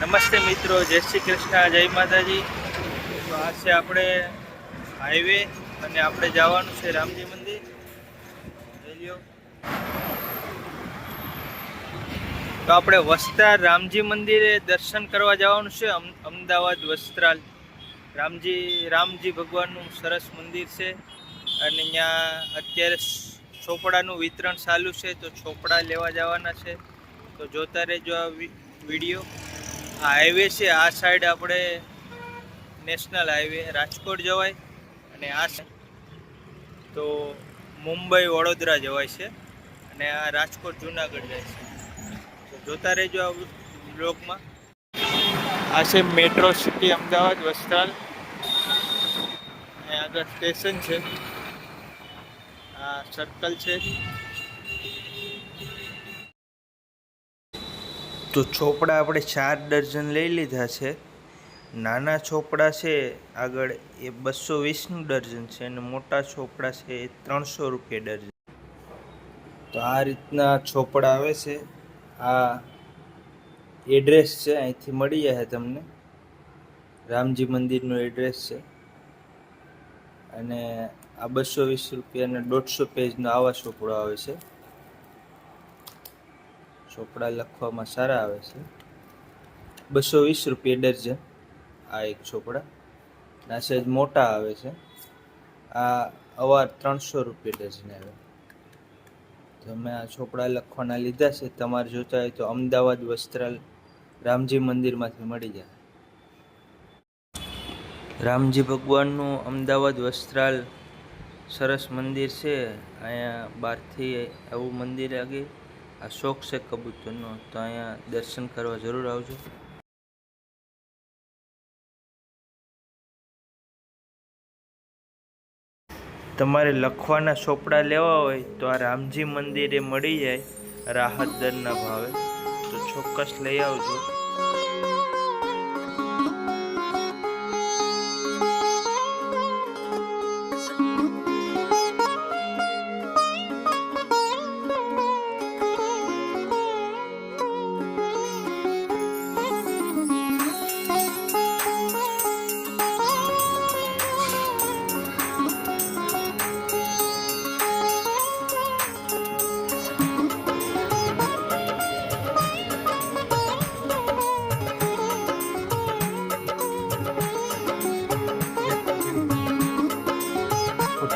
નમસ્તે મિત્રો, જય શ્રી કૃષ્ણ, જય માતાજી. તો આ છે આપણે હાઈવે અને આપણે જવાનું છે રામજી મંદિર. તો આપણે વસ્ત્રાલ રામજી મંદિરે દર્શન કરવા જવાનું છે. અમ- અમદાવાદ વસ્ત્રાલ. રામજી રામજી ભગવાનનું સરસ મંદિર છે. અને અહીંયા અત્યારે ચોપડાનું વિતરણ ચાલુ છે. તો ચોપડા લેવા જવાના છે. તો જોતા રહેજો આ વીડિયો. હાઈવે છે, આ સાઈડ આપણે નેશનલ હાઈવે, રાજકોટ જવાય અને આ તો મુંબઈ વડોદરા જવાય છે અને આ રાજકોટ જુનાગઢ જાય છે. તો જોતા રહેજો આ બ્લોગમાં. આ છે મેટ્રો સિટી અમદાવાદ વસ્ત્રાલ. આગળ સ્ટેશન છે. આ સર્કલ છે. તો ચોપડા આપણે ચાર ડઝન લઈ લીધા છે. નાના ચોપડા છે, આગળ એ બસો વીસનું ડઝન છે અને મોટા ચોપડા છે એ ત્રણસો રૂપિયા ડઝન તો આ રીતના ચોપડા આવે છે. આ એડ્રેસ છે, અહીંથી મળી જાય તમને. રામજી મંદિરનું એડ્રેસ છે. અને આ બસો વીસ રૂપિયાના દોઢસો પેજનો આવા ચોપડો આવે છે. ચોપડા લખવામાં સારા આવે છે. બસો વીસ રૂપિયા ડઝન આ એક ચોપડા. ના સહેજ મોટા આવે છે. આ અવાર ત્રણસો રૂપિયા ડઝન આવે. તમે આ ચોપડા લખવાના લીધા છે. તમારે જોતા હોય તો અમદાવાદ વસ્ત્રાલ રામજી મંદિરમાંથી મળી જાય. રામજી ભગવાનનું અમદાવાદ વસ્ત્રાલ સરસ મંદિર છે. અહીંયા બહારથી આવું મંદિર લાગે આ શોખ છે કબૂતરનો, તો અહીંયા દર્શન કરવા જરૂર આવજો. તમારે લખવાના ચોપડા લેવા હોય તો આ રામજી મંદિરે મળી જાય, રાહત દરના ભાવે. તો ચોક્કસ લઈ આવજો.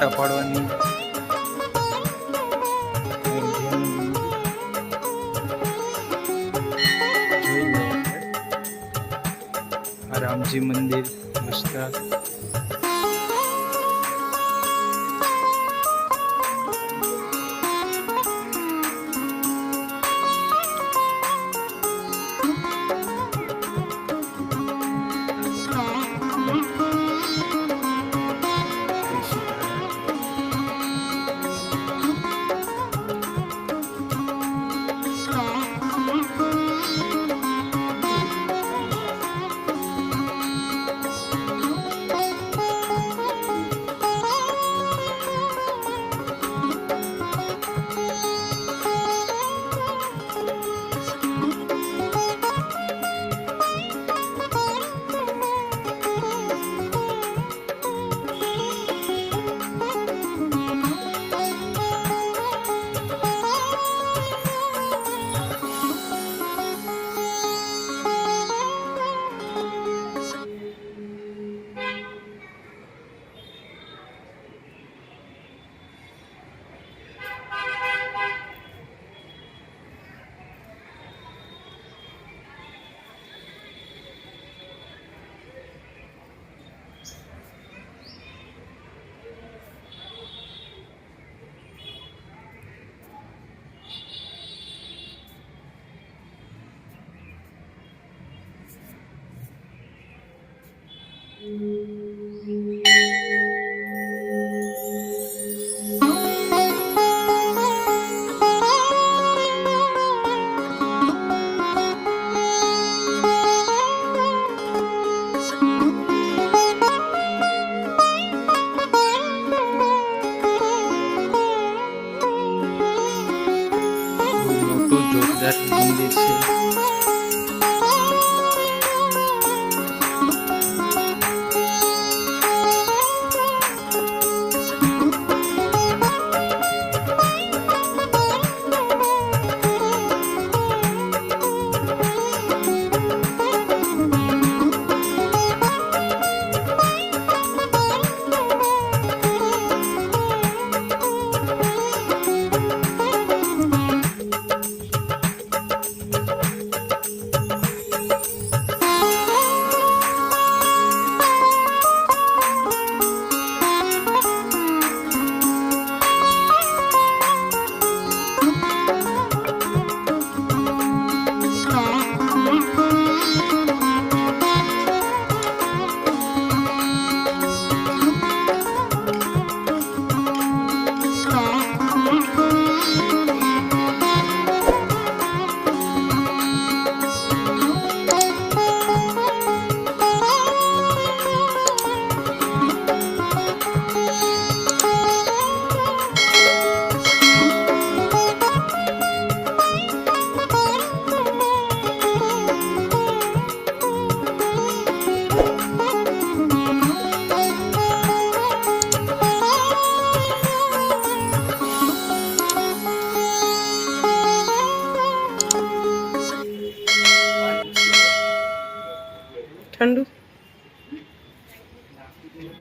ફોટા પાડવાની. રામજી મંદિર વિસ્તાર બહુ મોટું ಕಂಡು